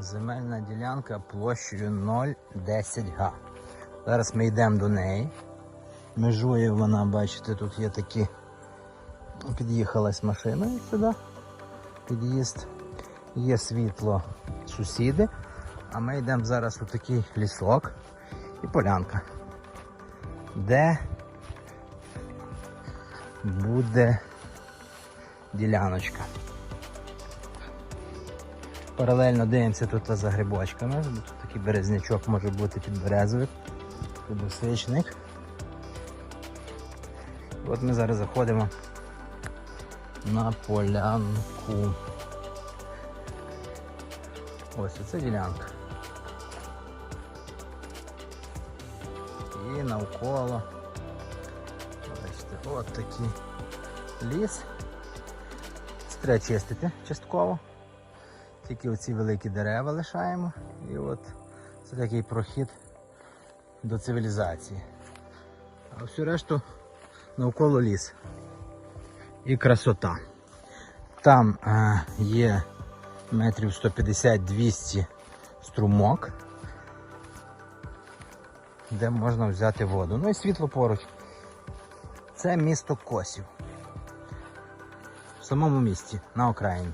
Земельна ділянка площею 0,10 га. Зараз ми йдемо до неї. Межує вона, бачите, тут є такі. Під'їхалась машина сюди. Під'їзд. Є світло сусіди. А ми йдемо зараз у такий лісок і полянка. Де буде діляночка. Паралельно дивимося тут за грибочками. Тут такий березнячок може бути підберезовик, підосичник. От ми зараз заходимо на полянку. Ось оце ділянка. І навколо. Бачите, от такий ліс. Треба чистити частково. Тільки оці великі дерева лишаємо. І от це такий прохід до цивілізації. А всю решту навколо ліс. І красота. Там е, є метрів 150-200 струмок, де можна взяти воду. Ну і світло поруч. Це місто Косів. В самому місті, на окраїні.